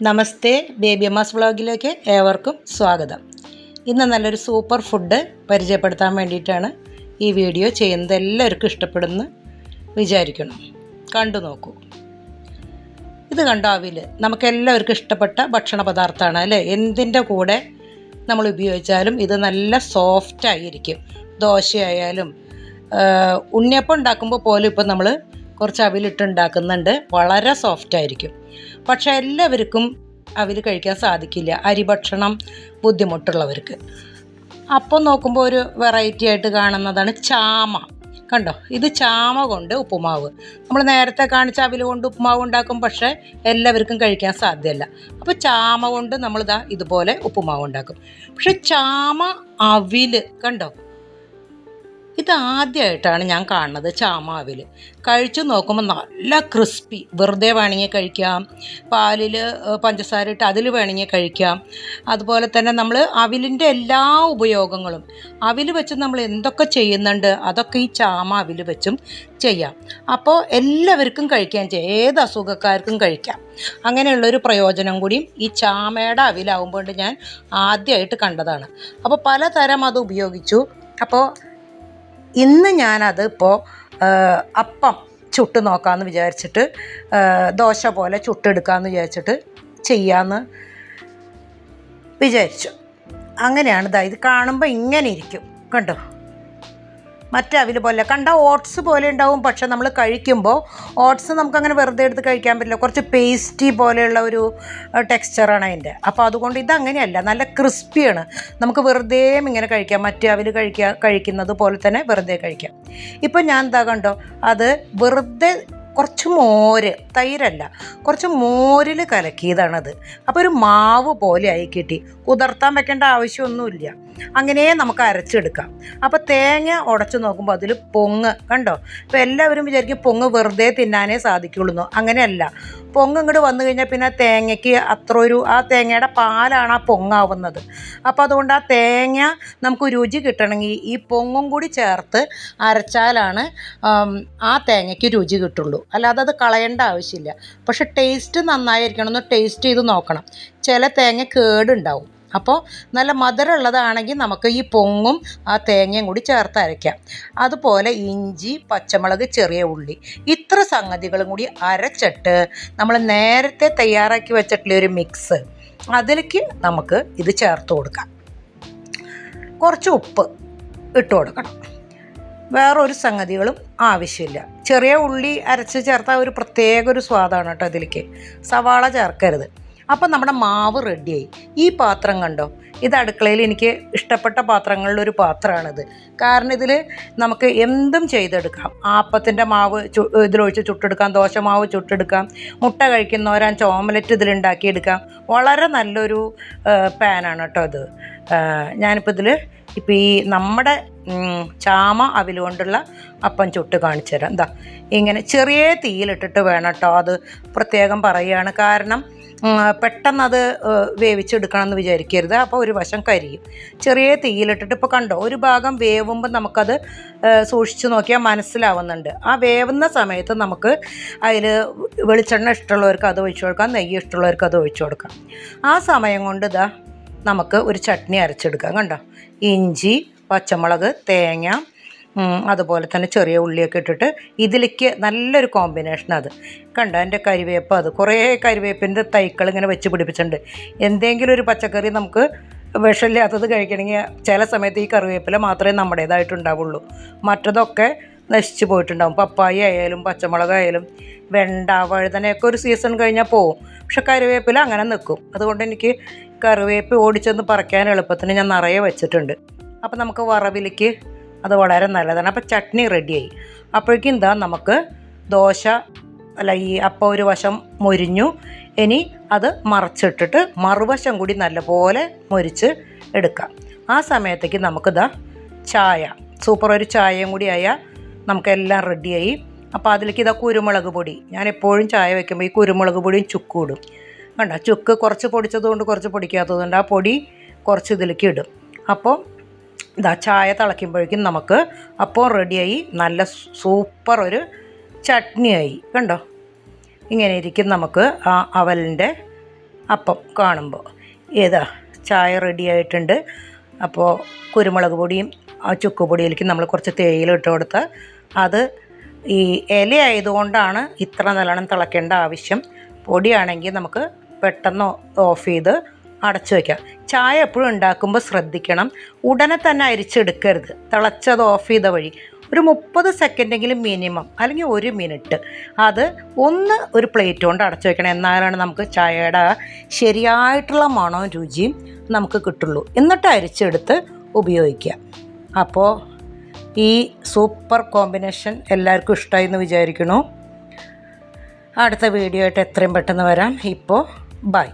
നമസ്തേ baby Amma's വ്ളോഗിലേക്ക് ഏവർക്കും സ്വാഗതം. ഇന്ന് നല്ലൊരു സൂപ്പർ ഫുഡ് പരിചയപ്പെടുത്താൻ വേണ്ടിയിട്ടാണ് ഈ വീഡിയോ ചെയ്യുന്നത്. എല്ലാവർക്കും ഇഷ്ടപ്പെടുന്ന വിചാരിക്കണം. കണ്ടു നോക്കൂ. ഇത് കണ്ടോ അവിൽ? നമുക്ക് എല്ലാവർക്കും ഇഷ്ടപ്പെട്ട ഭക്ഷണ പദാർത്ഥമാണ് അല്ലേ? എന്തിന്റെ കൂടെ നമ്മൾ ഉപയോഗിച്ചാലും ഇത് നല്ല സോഫ്റ്റായിരിക്കും. ദോശയായാലും ഉണ്ണിയപ്പം ഉണ്ടാക്കുമ്പോൾ പോലും ഇപ്പം നമ്മൾ കുറച്ച് അവിലിട്ടുണ്ടാക്കുന്നുണ്ട്. വളരെ സോഫ്റ്റ് ആയിരിക്കും. പക്ഷേ എല്ലാവർക്കും അവിൽ കഴിക്കാൻ സാധിക്കില്ല. അരി ഭക്ഷണം ബുദ്ധിമുട്ടുള്ളവർക്ക്. അപ്പം നോക്കുമ്പോൾ ഒരു വെറൈറ്റി ആയിട്ട് കാണുന്നതാണ് ചാമ. കണ്ടോ? ഇത് ചാമ കൊണ്ട് ഉപ്പുമാവ്. നമ്മൾ നേരത്തെ കാണിച്ച അവിൽ കൊണ്ട് ഉപ്പുമാവ് ഉണ്ടാക്കും പക്ഷേ എല്ലാവർക്കും കഴിക്കാൻ സാധ്യമല്ല. അപ്പോൾ ചാമ കൊണ്ട് നമ്മളിതാ ഇതുപോലെ ഉപ്പുമാവ് ഉണ്ടാക്കും. പക്ഷെ ചാമ അവിൽ കണ്ടോ? ഇത് ആദ്യമായിട്ടാണ് ഞാൻ കാണുന്നത് ചാമാവിൽ. കഴിച്ചു നോക്കുമ്പോൾ നല്ല ക്രിസ്പി. വെറുതെ വേണമെങ്കിൽ കഴിക്കാം. പാലിൽ പഞ്ചസാര ഇട്ട് അതിൽ വേണമെങ്കിൽ കഴിക്കാം. അതുപോലെ തന്നെ നമ്മൾ അവിലിന്റെ എല്ലാ ഉപയോഗങ്ങളും അവിൽ വെച്ച് നമ്മൾ എന്തൊക്കെ ചെയ്യുന്നുണ്ട് അതൊക്കെ ഈ ചാമ അവിൽ വെച്ചും ചെയ്യാം. അപ്പോൾ എല്ലാവർക്കും കഴിക്കാൻ ചെയ്യാം. ഏത് അസുഖക്കാർക്കും കഴിക്കാം. അങ്ങനെയുള്ളൊരു പ്രയോജനം കൂടിയും ഈ ചാമയുടെ അവിലാവുമ്പോൾ ഞാൻ ആദ്യമായിട്ട് കണ്ടതാണ്. അപ്പോൾ പലതരം അത് ഉപയോഗിച്ചു. അപ്പോൾ ഇന്ന് ഞാനത് ഇപ്പോൾ അപ്പം ചുട്ട് നോക്കാമെന്ന് വിചാരിച്ചിട്ട് ദോശ പോലെ ചുട്ടെടുക്കാമെന്ന് വിചാരിച്ചിട്ട് ചെയ്യാമെന്ന് വിചാരിച്ചു. അങ്ങനെയാണ് ഇതാ ഇത് കാണുമ്പോൾ ഇങ്ങനെ ഇരിക്കും. കണ്ടോ? മറ്റേ അവിൽ പോലെ. കണ്ട ഓട്സ് പോലെ ഉണ്ടാവും പക്ഷെ നമ്മൾ കഴിക്കുമ്പോൾ ഓട്സ് നമുക്കങ്ങനെ വെറുതെ എടുത്ത് കഴിക്കാൻ പറ്റില്ല. കുറച്ച് പേസ്റ്റി പോലെയുള്ള ഒരു ടെക്സ്ചറാണ് അതിന്റെ. അപ്പോൾ അതുകൊണ്ട് ഇതങ്ങനെയല്ല നല്ല ക്രിസ്പിയാണ്. നമുക്ക് വെറുതെ ഇങ്ങനെ കഴിക്കാം. മറ്റേ അവിൽ കഴിക്കാൻ കഴിക്കുന്നത് പോലെ തന്നെ വെറുതെ കഴിക്കാം. ഇപ്പം ഞാൻ എന്താ കണ്ടോ അത് വെറുതെ കുറച്ച് മോര് തൈരല്ല കുറച്ച് മോരിൽ കലക്കിയതാണത്. അപ്പോൾ ഒരു മാവ് പോലെ ആയി കിട്ടി. കുതിർത്താൻ വെക്കേണ്ട ആവശ്യമൊന്നുമില്ല. അങ്ങനെ നമുക്ക് അരച്ചെടുക്കാം. അപ്പോൾ തേങ്ങ ഉടച്ചു നോക്കുമ്പോൾ അതിൽ പൊങ്ങ് കണ്ടോ? ഇപ്പോൾ എല്ലാവരും വിചാരിക്കും പൊങ്ങ് വെറുതെ തിന്നാനേ സാധിക്കുള്ളൂ. അങ്ങനെയല്ല. പൊങ്ങ് ഇങ്ങോട്ട് വന്നു കഴിഞ്ഞാൽ പിന്നെ തേങ്ങയ്ക്ക് അത്ര ഒരു ആ തേങ്ങയുടെ പാലാണ് ആ പൊങ്ങാവുന്നത്. അപ്പോൾ അതുകൊണ്ട് ആ തേങ്ങ നമുക്ക് രുചി കിട്ടണമെങ്കിൽ ഈ പൊങ്ങും കൂടി ചേർത്ത് അരച്ചാലാണ് ആ തേങ്ങയ്ക്ക് രുചി കിട്ടുള്ളൂ. അല്ലാതെ അത് കളയേണ്ട ആവശ്യമില്ല. പക്ഷെ ടേസ്റ്റ് നന്നായിരിക്കണം. ഒന്ന് ടേസ്റ്റ് ചെയ്ത് നോക്കണം. ചില തേങ്ങ കേടുണ്ടാവും. അപ്പോൾ നല്ല മധുരമുള്ളതാണെങ്കിൽ നമുക്ക് ഈ പൊങ്ങും ആ തേങ്ങയും കൂടി ചേർത്ത് അരയ്ക്കാം. അതുപോലെ ഇഞ്ചി പച്ചമുളക് ചെറിയ ഉള്ളി ഇത്ര സംഗതികളും കൂടി അരച്ചിട്ട് നമ്മൾ നേരത്തെ തയ്യാറാക്കി വെച്ചിട്ടുള്ള ഒരു മിക്സ് അതിലേക്ക് നമുക്ക് ഇത് ചേർത്ത് കൊടുക്കാം. കുറച്ച് ഉപ്പ് ഇട്ട് കൊടുക്കണം. വേറൊരു സംഗതികളും ആവശ്യമില്ല. ചെറിയ ഉള്ളി അരച്ച് ചേർത്താൽ ഒരു പ്രത്യേക ഒരു സ്വാദാണ് കേട്ടോ അതിലേക്ക് സവാള ചേർക്കരുത്. അപ്പം നമ്മുടെ മാവ് റെഡിയായി. ഈ പാത്രം കണ്ടോ? ഇത് അടുക്കളയിൽ എനിക്ക് ഇഷ്ടപ്പെട്ട പാത്രങ്ങളിലൊരു പാത്രമാണിത്. കാരണം ഇതിൽ നമുക്ക് എന്തും ചെയ്തെടുക്കാം. ആപ്പത്തിന്റെ മാവ് ചു ഇതിലൊഴിച്ച് ചുട്ടെടുക്കാം ദോശമാവ് ചുട്ടെടുക്കാം മുട്ട കഴിക്കുന്നവരാൻ ഓമലറ്റ് ഇതിലുണ്ടാക്കിയെടുക്കാം. വളരെ നല്ലൊരു പാനാണ് കേട്ടോ ഇത്. ഞാനിപ്പോൾ ഇതിൽ ഇപ്പോൾ ഈ നമ്മുടെ ചാമ അവിൽ കൊണ്ടുള്ള അപ്പം ചുട്ട് കാണിച്ചു തരാം എന്താ ഇങ്ങനെ ചെറിയ തീയിലിട്ടിട്ട് വേണം കേട്ടോ അത് പ്രത്യേകം പറയുകയാണ്. കാരണം പെട്ടെന്നത് വേവിച്ചെടുക്കണം എന്ന് വിചാരിക്കരുത്. അപ്പോൾ ഒരു വശം കരിയും. ചെറിയ തീയിലിട്ടിട്ട് ഇപ്പോൾ കണ്ടോ ഒരു ഭാഗം വേവുമ്പോൾ നമുക്കത് സൂക്ഷിച്ചു നോക്കിയാൽ മനസ്സിലാവുന്നുണ്ട്. ആ വേവുന്ന സമയത്ത് നമുക്ക് അതിൽ വെളിച്ചെണ്ണ ഇഷ്ടമുള്ളവർക്ക് അത് ഒഴിച്ചു കൊടുക്കാം നെയ്യ് ഇഷ്ടമുള്ളവർക്ക് അത് ഒഴിച്ചു കൊടുക്കാം. ആ സമയം കൊണ്ട് ഇതാ നമുക്ക് ഒരു ചട്നി അരച്ചെടുക്കാം കണ്ടോ. ഇഞ്ചി പച്ചമുളക് തേങ്ങ അതുപോലെ തന്നെ ചെറിയ ഉള്ളിയൊക്കെ ഇട്ടിട്ട് ഇതിലേക്ക് നല്ലൊരു കോമ്പിനേഷൻ അത്. കണ്ട എന്റെ കരിവേപ്പ് അത്. കുറേ കരിവേപ്പിന്റെ തൈക്കൾ ഇങ്ങനെ വെച്ച് പിടിപ്പിച്ചിട്ടുണ്ട്. എന്തെങ്കിലും ഒരു പച്ചക്കറി നമുക്ക് വിഷമില്ലാത്തത് കഴിക്കണമെങ്കിൽ ചില സമയത്ത് ഈ കറിവേപ്പില മാത്രമേ നമ്മുടേതായിട്ടുണ്ടാവുള്ളൂ. മറ്റതൊക്കെ നശിച്ചു പോയിട്ടുണ്ടാവും. പപ്പായ ആയാലും പച്ചമുളകായാലും വെണ്ട വഴുതനയൊക്കെ ഒരു സീസൺ കഴിഞ്ഞാൽ പോവും. പക്ഷെ കറിവേപ്പില അങ്ങനെ നിൽക്കും. അതുകൊണ്ട് എനിക്ക് കറിവേപ്പ് ഓടിച്ചെന്ന് പറിക്കാൻ എളുപ്പത്തിന് ഞാൻ നിറയെ വെച്ചിട്ടുണ്ട്. അപ്പോൾ നമുക്ക് വറവിലേക്ക് അത് വളരെ നല്ലതാണ്. അപ്പോൾ ചട്നി റെഡിയായി. അപ്പോഴേക്കും എന്താ നമുക്ക് ദോശ അല്ല ഈ അപ്പം ഒരു വശം മൊരിഞ്ഞു. ഇനി അത് മറച്ചിട്ടിട്ട് മറുവശം കൂടി നല്ലപോലെ മൊരിച്ച് എടുക്കാം. ആ സമയത്തേക്ക് നമുക്കിതാ ചായ സൂപ്പർ ഒരു ചായയും കൂടി ആയാൽ നമുക്കെല്ലാം റെഡിയായി. അപ്പോൾ അതിലേക്ക് ഇതാ കുരുമുളക് പൊടി. ഞാൻ എപ്പോഴും ചായ വെക്കുമ്പോൾ ഈ കുരുമുളക് പൊടിയും ചുക്കും ഇടും. കണ്ട? ചുക്ക് കുറച്ച് പൊടിച്ചതുകൊണ്ട് കുറച്ച് പൊടിക്കാത്തതുകൊണ്ട് ആ പൊടി കുറച്ച് ഇതിലേക്ക് ഇടും. അപ്പോൾ ഇതാ ചായ തിളയ്ക്കുമ്പോഴേക്കും നമുക്ക് അപ്പോൾ റെഡിയായി നല്ല സൂപ്പർ ഒരു ചട്നിയായി. കണ്ടോ? ഇങ്ങനെ ഇരിക്കും നമുക്ക് ആ അവലിന്റെ അപ്പം കാണുമ്പോൾ. ഏതാ? ചായ റെഡി ആയിട്ടുണ്ട്. അപ്പോൾ കുരുമുളക് പൊടിയും ആ ചുക്ക് പൊടിയിലേക്ക് നമ്മൾ കുറച്ച് തേയില ഇട്ട് കൊടുത്ത് അത് ഈ ഇല ആയതുകൊണ്ടാണ് ഇത്ര നല്ലോണം തിളയ്ക്കേണ്ട ആവശ്യം. പൊടിയാണെങ്കിൽ നമുക്ക് പെട്ടെന്ന് ഓഫ് ചെയ്ത് അടച്ചു വയ്ക്കാം ചായ എപ്പോഴും ഉണ്ടാക്കുമ്പോൾ ശ്രദ്ധിക്കണം. ഉടനെ തന്നെ അരിച്ചെടുക്കരുത്. തിളച്ചത് ഓഫ് ചെയ്ത വഴി. ഒരു മുപ്പത് സെക്കൻഡെങ്കിലും മിനിമം അല്ലെങ്കിൽ ഒരു മിനിറ്റ് അത് ഒന്ന് ഒരു പ്ലേറ്റ് കൊണ്ട് അടച്ചു വെക്കണം. എന്നാലാണ് നമുക്ക് ചായയുടെ ശരിയായിട്ടുള്ള മണവും രുചിയും നമുക്ക് കിട്ടുള്ളൂ. എന്നിട്ട് അരിച്ചെടുത്ത് ഉപയോഗിക്കുക. അപ്പോൾ ഈ സൂപ്പർ കോമ്പിനേഷൻ എല്ലാവർക്കും ഇഷ്ടമായി എന്ന് വിചാരിക്കുന്നു. അടുത്ത വീഡിയോ ആയിട്ട് എത്രയും പെട്ടെന്ന് വരാം. ഇപ്പോൾ ബൈ